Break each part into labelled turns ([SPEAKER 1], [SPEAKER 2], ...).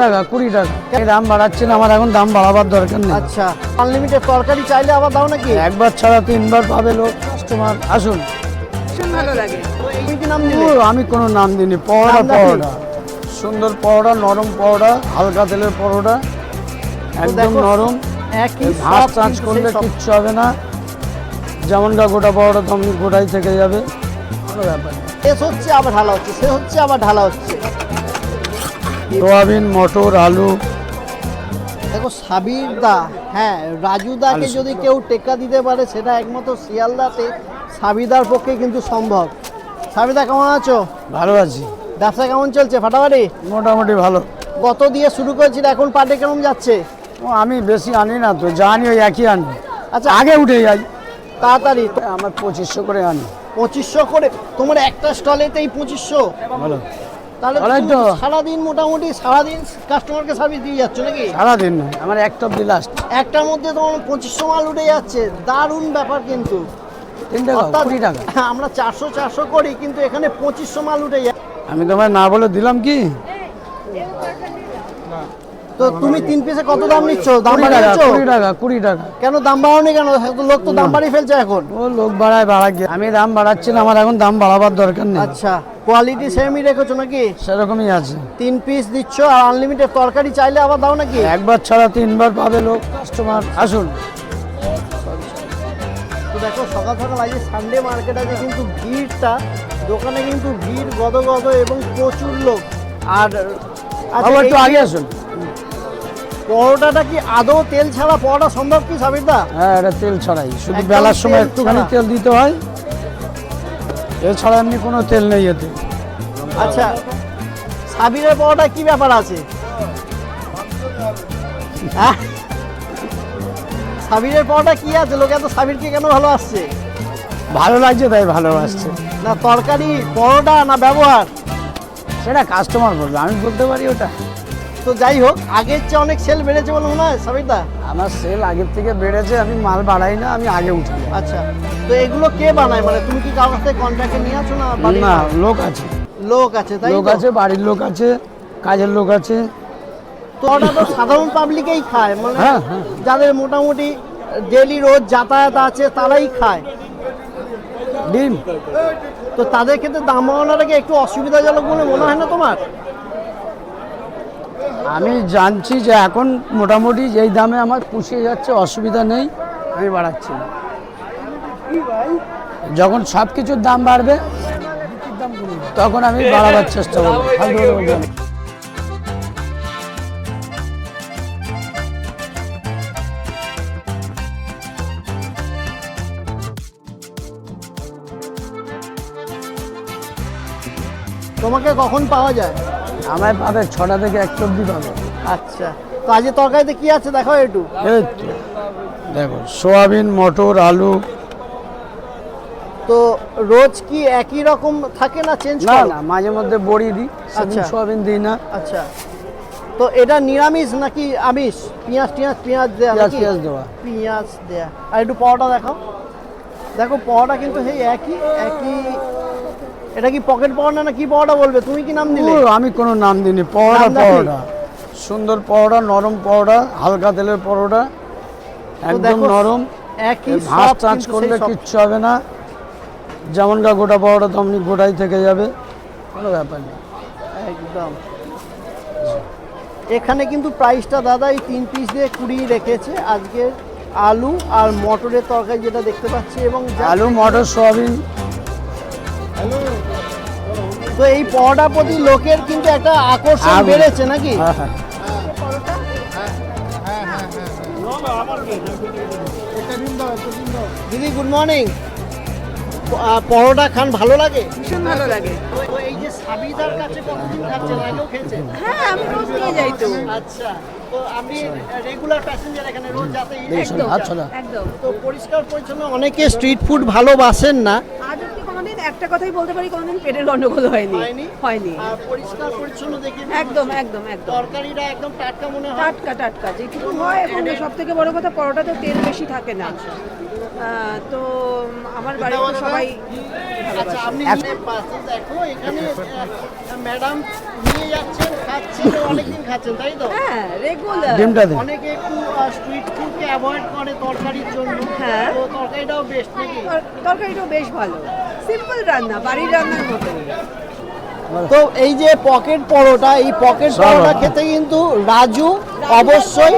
[SPEAKER 1] টাকা কুড়ি টাকা। এই দাম আমার এখন দাম বাড়াবার দরকার নেই।
[SPEAKER 2] আচ্ছা আনলিমিটেড তরকারি চাইলে আবার দাও নাকি?
[SPEAKER 1] একবার ছাড়া তিনবার পাবে লোক কাস্টমার আসুন।
[SPEAKER 3] ভালো লাগে।
[SPEAKER 1] আমি কোনো নাম দিইনি পরোটা
[SPEAKER 2] নাকি?
[SPEAKER 1] পরোটা। সুন্দর পরোটা নরম পরোটা হালকা তেলের পরোটা একদম নরম। ভাত চাঁচ করলে কিচ্ছু হবে না। যেমনটা গোটা পরোটা তেমনি গোটাই থেকে যাবে। কোনো ব্যাপার।
[SPEAKER 2] শেষ হচ্ছে আবার ঢালা হচ্ছে সে হচ্ছে আবার ঢালা হচ্ছে।
[SPEAKER 1] সোয়াবিন মটর আলু।
[SPEAKER 2] দেখো সাবির দা হ্যাঁ রাজু দাকে যদি কেউ টেক্কা দিতে পারে সেটা একমাত্র শিয়ালদাতে সাবিদার পক্ষে কিন্তু সম্ভব। সাবিদা কেমন আছো?
[SPEAKER 1] ভালো আছি।
[SPEAKER 2] ব্যবসা কেমন চলছে? ফাটাফাটি?
[SPEAKER 1] মোটামুটি ভালো।
[SPEAKER 2] কত দিয়ে শুরু করেছিল এখন পার্টি কেমন যাচ্ছে?
[SPEAKER 1] ও আমি বেশি আনি না তো জানি ওই একই আনি।
[SPEAKER 2] আচ্ছা।
[SPEAKER 1] আগে উঠে যাই।
[SPEAKER 2] তাড়াতাড়ি।
[SPEAKER 1] আমার পঁচিশশো করে আনি।
[SPEAKER 2] পঁচিশশো করে? তোমার একটা স্টলেতেই পঁচিশশো?
[SPEAKER 1] ভালো।
[SPEAKER 2] তাহলে
[SPEAKER 1] তো।
[SPEAKER 2] সারাদিন মোটামুটি সারাদিন কাস্টমারকে সার্ভিস দিয়ে যাচ্ছ নাকি?
[SPEAKER 1] সারাদিন আমার একটা অব্দি লাস্ট
[SPEAKER 2] একটার মধ্যে তোমার পঁচিশশো মাল উঠে যাচ্ছে দারুণ ব্যাপার কিন্তু। আমরা চারশো চারশো করি কিন্তু এখানে পঁচিশশো মাল উঠে যায়।
[SPEAKER 1] আমি তোমায় না বলে দিলাম কি?
[SPEAKER 2] তো তুমি তিন পিসে কত দাম নিচ্ছ? দাম
[SPEAKER 1] কুড়ি টাকা কুড়ি টাকা কুড়ি টাকা।
[SPEAKER 2] কেন দাম বাড়াওনি কেন? লোক তো দাম বাড়িয়ে ফেলছে এখন।
[SPEAKER 1] ও লোক বাড়ায় বাড়াক গে। আমি দাম বাড়াচ্ছি না আমার এখন দাম বাড়াবার দরকার নেই।
[SPEAKER 2] আচ্ছা। কোয়ালিটি সেমই রেখেছো নাকি?
[SPEAKER 1] সেরকমই আছে।
[SPEAKER 2] তিন পিস দিচ্ছ আর আনলিমিটেড তরকারি চাইলে আবার দাও নাকি?
[SPEAKER 1] একবার ছাড়া তিনবার পাবে লোক কাস্টমার আসুন।
[SPEAKER 2] তো দেখো সকাল সকাল আজকে সানডে মার্কেট আছে কিন্তু ভিড়টা দোকানে কিন্তু ভিড় গদ গদ এবং প্রচুর লোক। আর আচ্ছা,
[SPEAKER 1] আবার একটু আগে আসুন।
[SPEAKER 2] পরোটাটা কি আদৌ তেল ছাড়া পরোটা সম্ভব কি সাবিরদা?
[SPEAKER 1] হ্যাঁ এটা তেল ছাড়াই। শুধু বেলার সময় একটুখানি তেল দিতে হয়। এছাড়া এমনি কোনো তেল নেই এতে।
[SPEAKER 2] আচ্ছা সাবিরের পরোটা কি ব্যাপার আছে? সাবিরের পরোটা কি আছে? লোকে এত সাবিরকে কেন ভালো আসছে
[SPEAKER 1] ভালো লাগছে তাই ভালো আসছে
[SPEAKER 2] না তরকারি পরোটা না ব্যবহার?
[SPEAKER 1] সেটা কাস্টমার বলবে আমি বলতে পারি ওটা।
[SPEAKER 2] তো যাই হোক আগের চেয়ে অনেক সেল বেড়েছে বলে মনে হয় সাবিরদা?
[SPEAKER 1] আমার সেল আগের থেকে বেড়েছে আমি মাল বাড়াই না আমি আগে উঠি।
[SPEAKER 2] আচ্ছা তো এগুলো কে বানায়? মানে তুমি কি কারোর থেকে কন্ট্রাক্টে নিয়ে আসো না বাড়ির
[SPEAKER 1] না লোক? আছে।
[SPEAKER 2] লোক আছে তাই
[SPEAKER 1] লোক আছে বাড়ির লোক আছে কাজের লোক আছে।
[SPEAKER 2] তো ওটা তো সাধারণ পাবলিকেই খায় মানে
[SPEAKER 1] হ্যাঁ, হ্যাঁ।
[SPEAKER 2] যাদের মোটামুটি ডেলি রোজ যাতায়াত আছে তারাই খায়।
[SPEAKER 1] ডিম।
[SPEAKER 2] তো তাদের ক্ষেত্রে দাম বাড়ানোটা কি একটু অসুবিধাজনক বলে মনে হয় না তোমার?
[SPEAKER 1] আমি জানছি যে এখন মোটামুটি যেই দামে আমার পুষিয়ে যাচ্ছে, অসুবিধা নেই, আমি বাড়াচ্ছি যখন সব কিছুর দাম বাড়বে, তখন আমি বাড়াবার চেষ্টা করব।
[SPEAKER 2] তোমাকে কখন পাওয়া যায়?
[SPEAKER 1] আমায় পাবে ছটা থেকে এক অব্দি পাবে।
[SPEAKER 2] আচ্ছা। তো আজকে তরকারিতে কি আছে দেখো একটু।
[SPEAKER 1] এই তো দেখো সোয়াবিন মটর আলু।
[SPEAKER 2] তো রোজ কি একই রকম থাকে না চেঞ্জ
[SPEAKER 1] না না মাঝে মধ্যে বড়ি দিই সেদিন
[SPEAKER 2] আচ্ছা।
[SPEAKER 1] সোয়াবিন দিই না।
[SPEAKER 2] আচ্ছা। তো এটা নিরামিষ নাকি আমিষ? পেঁয়াজ টিয়াজ পেঁয়াজ দেয়া
[SPEAKER 1] পেঁয়াজ
[SPEAKER 2] নাকি?
[SPEAKER 1] পেঁয়াজ দেওয়া।
[SPEAKER 2] পেঁয়াজ দেয়া। আর একটু পরোটা দেখাও। দেখো পরোটা কিন্তু সেই একই একই এটা কি পকেট পরোটা না কি পরোটা বলবে? তুমি কি নাম দিলে?
[SPEAKER 1] আমি কোনো নাম দিইনি
[SPEAKER 2] কি?
[SPEAKER 1] পরোটা সুন্দর পরোটা নরম পরোটা হালকা তেলের পরোটা একদম নরম।
[SPEAKER 2] একই
[SPEAKER 1] ভাত চাঁচ করলে কিচ্ছু হবে না। যেমন যেমনটা গোটা পরোটা তেমনি গোটাই থেকে যাবে। কোনো ব্যাপার নেই।
[SPEAKER 2] একদম। এখানে কিন্তু প্রাইসটা দাদা এই তিন পিস দিয়ে কুড়ি রেখেছে। আজকে আলু আর মটরের তরকারি যেটা দেখতে পাচ্ছি এবং
[SPEAKER 1] আলু মটর সোয়াবিন
[SPEAKER 2] তো এই পরোটার প্রতি লোকের কিন্তু একটা আকর্ষণ বেড়েছে নাকি?
[SPEAKER 1] হ্যাঁ হ্যাঁ।
[SPEAKER 2] দিদি গুড মর্নিং পরোটা খান ভালো লাগে?
[SPEAKER 3] ভীষণ ভালো লাগে।
[SPEAKER 2] তো এই যে সাবিদার কাছে কতদিন খাচ্ছেন? আগেও খেয়েছেন?
[SPEAKER 3] হ্যাঁ আমি রোজ নিয়ে যাই তো।
[SPEAKER 2] আচ্ছা তো আপনি রেগুলার প্যাসেঞ্জার এখানে রোজ
[SPEAKER 3] একদম।
[SPEAKER 1] আচ্ছা না।
[SPEAKER 3] একদম।
[SPEAKER 2] তো পরিষ্কার পরিচ্ছন্ন অনেকে স্ট্রিট ফুড ভালোবাসেন না।
[SPEAKER 3] একটা কথাই বলতে পারি কোনোদিন পেটের গন্ডগোল হয়নি।
[SPEAKER 2] হয়নি?
[SPEAKER 3] হয়নি।
[SPEAKER 2] আর পরিষ্কার পরিচ্ছন্ন দেখে
[SPEAKER 3] একদম একদম একদম।
[SPEAKER 2] তরকারিটা একদম টাটকা মনে হয়?
[SPEAKER 3] টাটকা টাটকা যেটুকু হয় এবং সব থেকে বড় কথা পরোটাতে তেল বেশি থাকে না। আহ, তো আমার বাড়িতে সবাই
[SPEAKER 2] আচ্ছা আপনি নিয়ে পাশে দেখো এখানে ম্যাডাম নিয়ে যাচ্ছেন খাচ্ছেন অনেকদিন খাচ্ছেন তাই তো?
[SPEAKER 3] হ্যাঁ রেগুলার
[SPEAKER 2] অনেকে একটু স্ট্রিট ফুডকে অ্যাভয়েড করে তরকারির জন্য।
[SPEAKER 3] হ্যাঁ।
[SPEAKER 2] তো তরকারিটাও বেস্ট নাকি?
[SPEAKER 3] তরকারিটাও বেশ ভালো। সিম্পল রান্না বাড়ির রান্নার মতো।
[SPEAKER 2] তো এই যে পকেট পরোটা এই পকেট পরোটা খেতে কিন্তু রাজু অবশ্যই।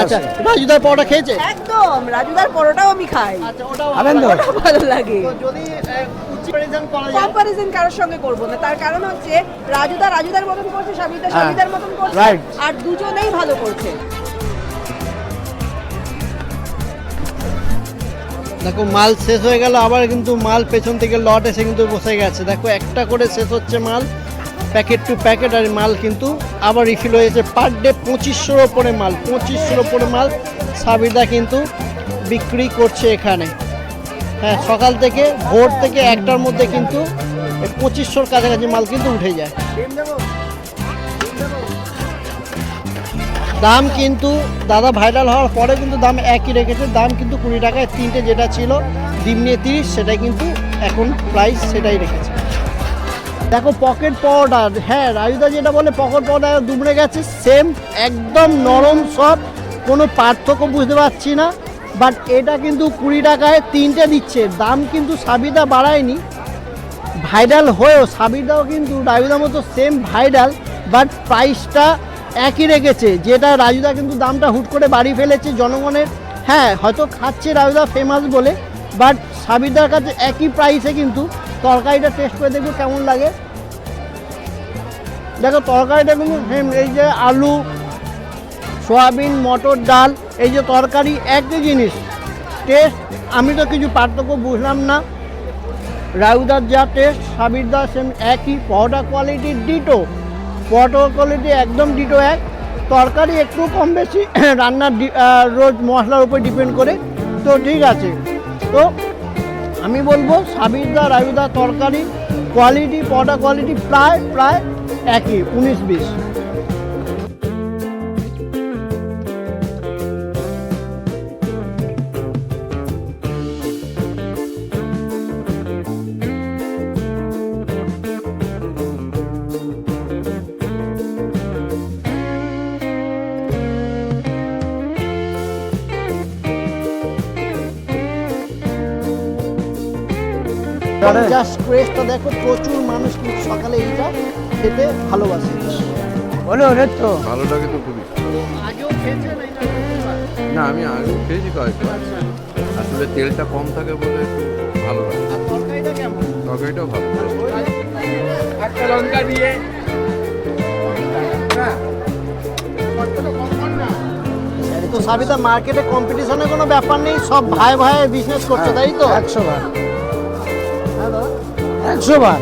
[SPEAKER 2] আচ্ছা রাজুদার পরোটা খেয়েছে?
[SPEAKER 3] একদম রাজুদার পরোটাও আমি খাই।
[SPEAKER 2] আচ্ছা
[SPEAKER 3] ভালো লাগে।
[SPEAKER 2] যদি
[SPEAKER 3] কম্পারিজন কারোর সঙ্গে করব না। তার কারণ হচ্ছে রাজুদা রাজুদার মতন করছে সাবিদা
[SPEAKER 1] হ্যাঁ,
[SPEAKER 3] সাবিদার মতন করছে আর দুজনেই ভালো করছে।
[SPEAKER 2] দেখো, মাল শেষ হয়ে গেল, আবার কিন্তু মাল পেছন থেকে লট এসে কিন্তু বসে গেছে। দেখো, একটা করে শেষ হচ্ছে মাল, প্যাকেট টু প্যাকেট, আর মাল কিন্তু আবার রিফিল হয়েছে পার ডে পঁচিশশোর ওপরে মাল, পঁচিশশোর ওপরে মাল সাবিদা কিন্তু বিক্রি করছে এখানে। হ্যাঁ সকাল থেকে ভোর থেকে একটার মধ্যে কিন্তু পঁচিশশোর কাছাকাছি মাল কিন্তু উঠে যায়। দাম কিন্তু দাদা ভাইরাল হওয়ার পরে কিন্তু দাম একই রেখেছে। দাম কিন্তু কুড়ি টাকায় তিনটে যেটা ছিল, ডিম নিয়ে তিরিশ, সেটাই কিন্তু এখন প্রাইস সেটাই রেখেছে। দেখো পকেট পাউডার হ্যাঁ রাজুদা যেটা বলে পকেট পাউডার দুবড়ে গেছে সেম একদম নরম সব, কোনো পার্থক্য বুঝতে পারছি না বাট এটা কিন্তু কুড়ি টাকায় তিনটে দিচ্ছে। দাম কিন্তু সাবিদা বাড়ায়নি ভাইরাল হয়েও, সাবিদাও কিন্তু রাজুদার মতো সেম ভাইরাল বাট প্রাইসটা একই রেখেছে যেটা রাজুদা কিন্তু দামটা হুট করে বাড়ি ফেলেছে জনগণের। হ্যাঁ হয়তো খাচ্ছে রাজুদা ফেমাস বলে বাট সাবিরদার কাছে একই প্রাইসে কিন্তু তরকারিটা টেস্ট করে দেখব কেমন লাগে। দেখো, তরকারিটা কিন্তু সেম এই যে আলু, সয়াবিন, মটর, ডাল, এই যে তরকারি একই জিনিস। টেস্ট আমি তো কিছু পার্থক্য বুঝলাম না। রাউদার যা টেস্ট সাবিরদা সেম একই, পরোটা কোয়ালিটির ডিটো পরোটা কোয়ালিটি একদম ডিটো এক। তরকারি একটু কম বেশি, রান্নার রোজ মশলার উপর ডিপেন্ড করে। তো ঠিক আছে। তো আমি বলব, সাবিরদা, রায়ুদা তরকারি কোয়ালিটি পটা কোয়ালিটি প্রায় প্রায় একই, উনিশ বিশ। জাস্ট ক্রেজটা দেখো প্রচুর মানুষ কিন্তু সকালে এইটা খেতে ভালোবাসে।
[SPEAKER 1] বলো রে তো।
[SPEAKER 4] ভালোটাকে তো খুবই
[SPEAKER 2] আগেও খেয়েছেন
[SPEAKER 4] না আমি আগেও খেয়েছি কয়েকবার। আসলে তেলটা কম থাকে বলে একটু ভালো লাগে।
[SPEAKER 2] আর তরকারিটা কেমন?
[SPEAKER 4] তরকারিটাও ভালো
[SPEAKER 2] তো সাবিতা মার্কেটে কম্পিটিশনের কোনো ব্যাপার নেই সব ভাই ভাই বিজনেস করছে তাই তো?
[SPEAKER 1] একশো
[SPEAKER 2] দাদা।
[SPEAKER 1] একশো বার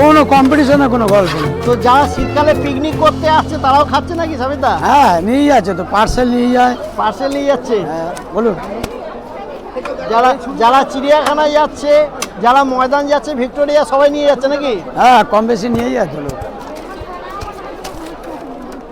[SPEAKER 1] কোনো কম্পিটিশনে কোনো গল্প নেই।
[SPEAKER 2] তো যারা শীতকালে পিকনিক করতে আসছে তারাও খাচ্ছে নাকি সাবিতা?
[SPEAKER 1] হ্যাঁ নিয়ে যাচ্ছে তো পার্সেল নিয়ে যায়।
[SPEAKER 2] পার্সেল নিয়ে যাচ্ছে?
[SPEAKER 1] হ্যাঁ বলুন।
[SPEAKER 2] যারা যারা চিড়িয়াখানায় যাচ্ছে যারা ময়দান যাচ্ছে ভিক্টোরিয়া সবাই নিয়ে যাচ্ছে নাকি?
[SPEAKER 1] হ্যাঁ কম বেশি নিয়ে যাচ্ছে লোক।